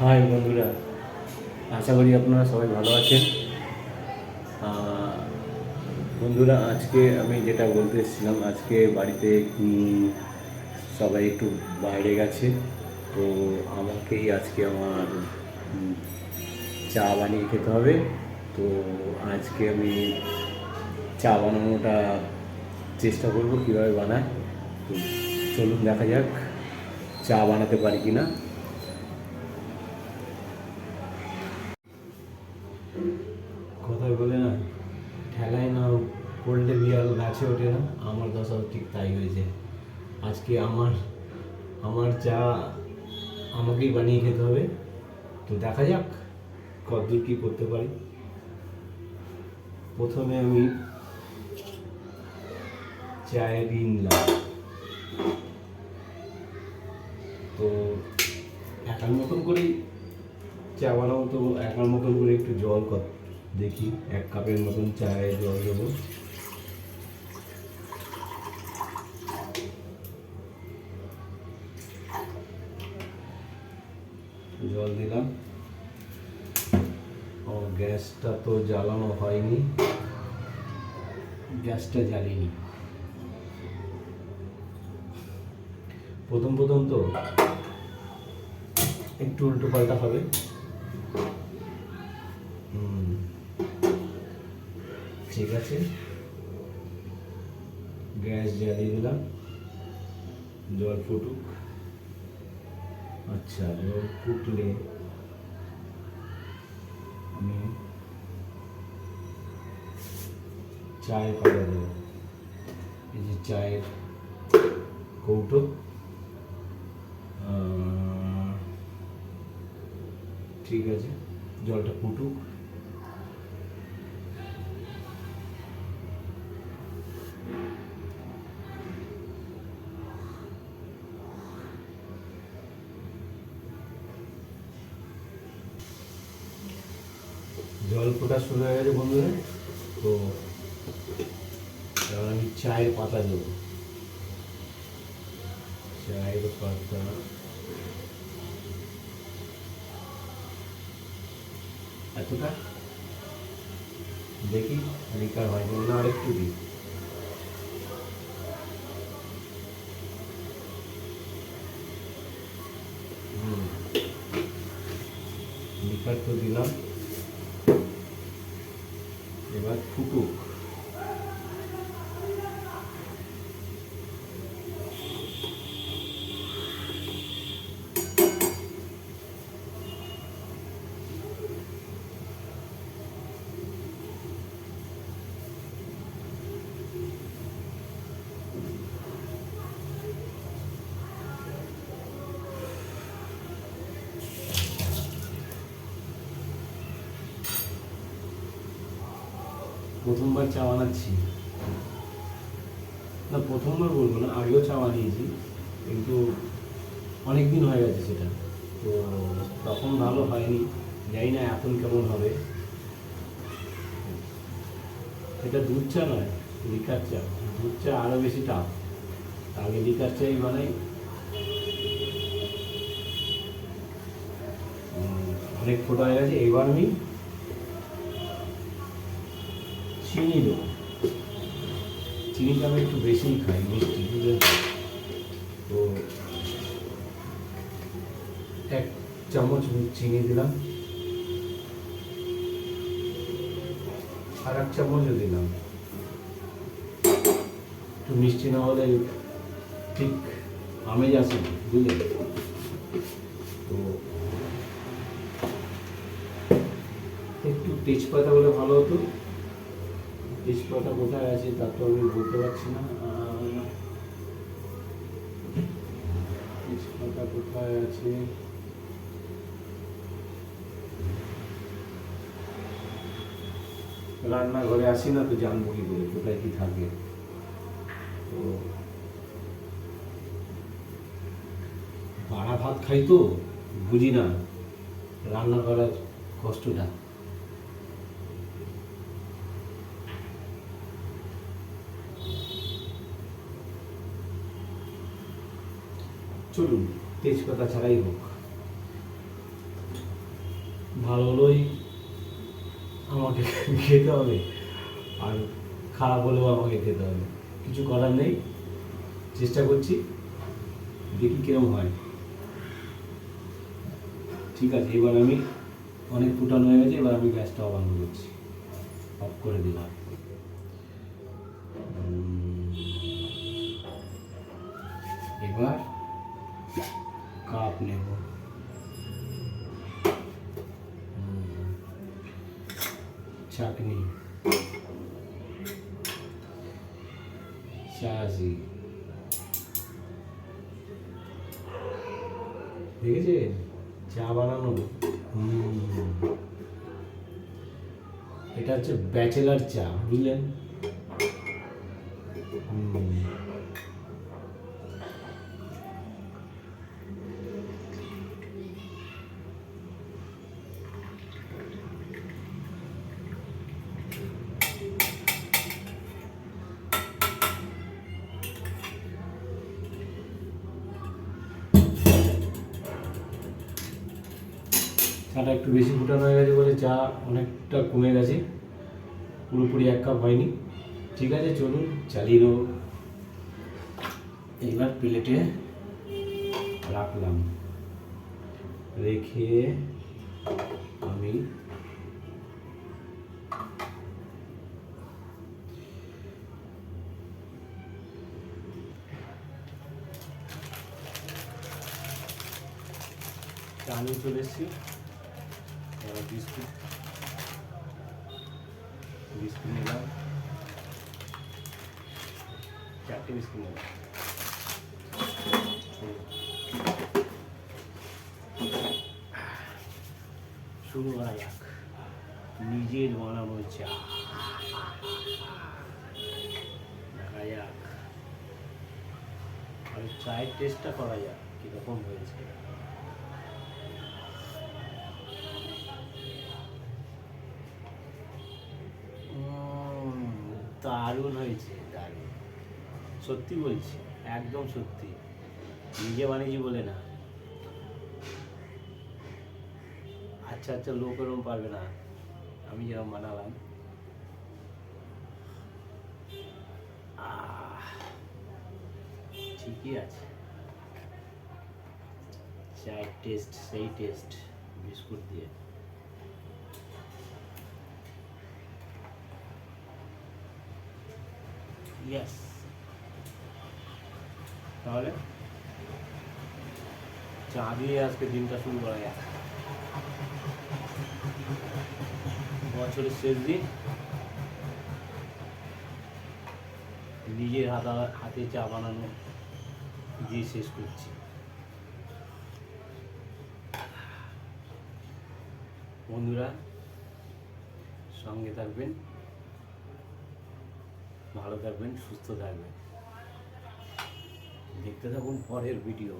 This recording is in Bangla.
হাই বন্ধুরা, আশা করি আপনারা সবাই ভালো আছেন। বন্ধুরা, আজকে আমি যেটা বলতে এসেছিলাম, আজকে বাড়িতে সবাই একটু বাইরে গেছে, তো আমাকেই আজকে আমার চা বানিয়ে খেতে হবে। তো আজকে আমি চা বানানোটা চেষ্টা করব কীভাবে বানায়। তো চলুন দেখা যাক, চা বানাতে পারি কি না কথায় বলে না, ঠেলায় না পড়লে বিড়াল গাছে ওঠে না, আমার দশাও ঠিক তাই হয়েছে। আজকে আমার আমার চা আমাকেই বানিয়ে খেতে হবে। তো দেখা যাক কতদূর কী করতে পারি। প্রথমে আমি চায়ে দিয়ে নিলাম। তো একার মতন করেই চা বানাবো তো একার মতন করে একটু জল কর। দেখি এক কাপের মতন চায়ে জল দেবো। জল দিলাম। ও, গ্যাসটা তো জ্বালানো হয়নি। গ্যাসটা জ্বালিনি। প্রথম প্রথম তো একটু উল্টো পাল্টা হবে। ঠিক আছে। গ্যাস জ্বালিয়ে দিলাম। জল ফুটুক। আচ্ছা জল ফুটলে আমি চায়ের পাতা দেবো। এই যে চায়ের কৌটো। ঠিক আছে, জলটা ফুটুক। জল ফোটা শুরু হয়ে গেছে বন্ধুরা। তো এবার আমি চায়ের পাতা দেবো। চায়ের পাতা। এতটা? দেখি, লিকার হয় কিনা। না, আরেকটু দিই। লিকার তো দিলাম। এবার ফুটুক প্রথমবার চা বানাচ্ছি। না, প্রথমবার বলব না, আগেও চা বানিয়েছি, কিন্তু অনেক দিন হয়ে গেছে সেটা। তো তখন ভালো হয়নি, জানি না এখন কেমন হবে। এটা দুধ চা নয়, লিকার চা। দুধ চা আরও বেশি টাফ আগে লিকার চাই বানাই। অনেক ফোটা হয়ে গেছে এইবার আমি চিনি দেবো। চিনিটা আমি একটু বেশিই খাই, মিষ্টি বুঝলেন তো? এক চামচ চিনি দিলাম। আর এক চামচও দিলাম। একটু মিষ্টি না হলে ঠিক আমেজ আসে বুঝলেন তো একটু তেজপাতা হলে ভালো হতো। তেজপাতা কোথায় আছে তা তো আমি বলতে পারছি না। তেজপাতা কোথায় আছে? রান্নাঘরে আসি না তো জানব কি করে, কোথায় কি থাকে। তো পাড়া ভাত খাই তো, বুঝি না রান্না করার কষ্টটা। চলুন, তেজপাতা ছাড়াই হোক। ভালো হলেই আমাকে খেতে হবে, আর খারাপ হলেও আমাকে খেতে হবে। কিছু করার নেই, চেষ্টা করছি, দেখি কিরম হয়। ঠিক আছে, এবার আমি অনেক ফুটানো হয়ে গেছে, এবার আমি গ্যাসটা অন করছি। অফ করে দিলাম। এবার কাপ নেব। চাটনি চাষি দেখেছেন? চা বানানো। এটা হচ্ছে ব্যাচেলার চা বুঝলেন? হুম। চাটা একটু বেশি ফুটানো হয়ে গেছে বলে চা অনেকটা কমে গেছে। পুরোপুরি এক কাপ হয়নি। ঠিক আছে, চলুন চালিয়ে দেবো এইবার প্লেটে রাখলাম। রেখে আমি চা নিয়ে চলে এসেছি। বিস্কুট বিস্কুট নিলাম। চারটে বিস্কুট নিলাম। শুরু করা যাক। নিজের বানানো চা। দেখা যাক। আর চায়ের টেস্টটা করা যাক, কীরকম হয়েছে। দারুণ হয়েছে, দারুণ। সত্যি বলছি, একদম সত্যি। নিজে বানিয়েছি বলে না। আচ্ছা আচ্ছা লোক এরকম পারবে না। আমি যেরকম বানালাম। ঠিকই আছে। চায়ের টেস্ট সেই টেস্ট বিস্কুট দিয়ে। ইয়েস তাহলে? চা দিয়ে আজকে দিনটা শুরু করা যাক। বছরের শেষ দিন। নিজের হাতা হাতে চা বানানো দিয়ে শেষ করছি। বন্ধুরা, সঙ্গে থাকবেন। ভালো থাকবেন সুস্থ থাকবেন। দেখতে থাকুন পরের ভিডিও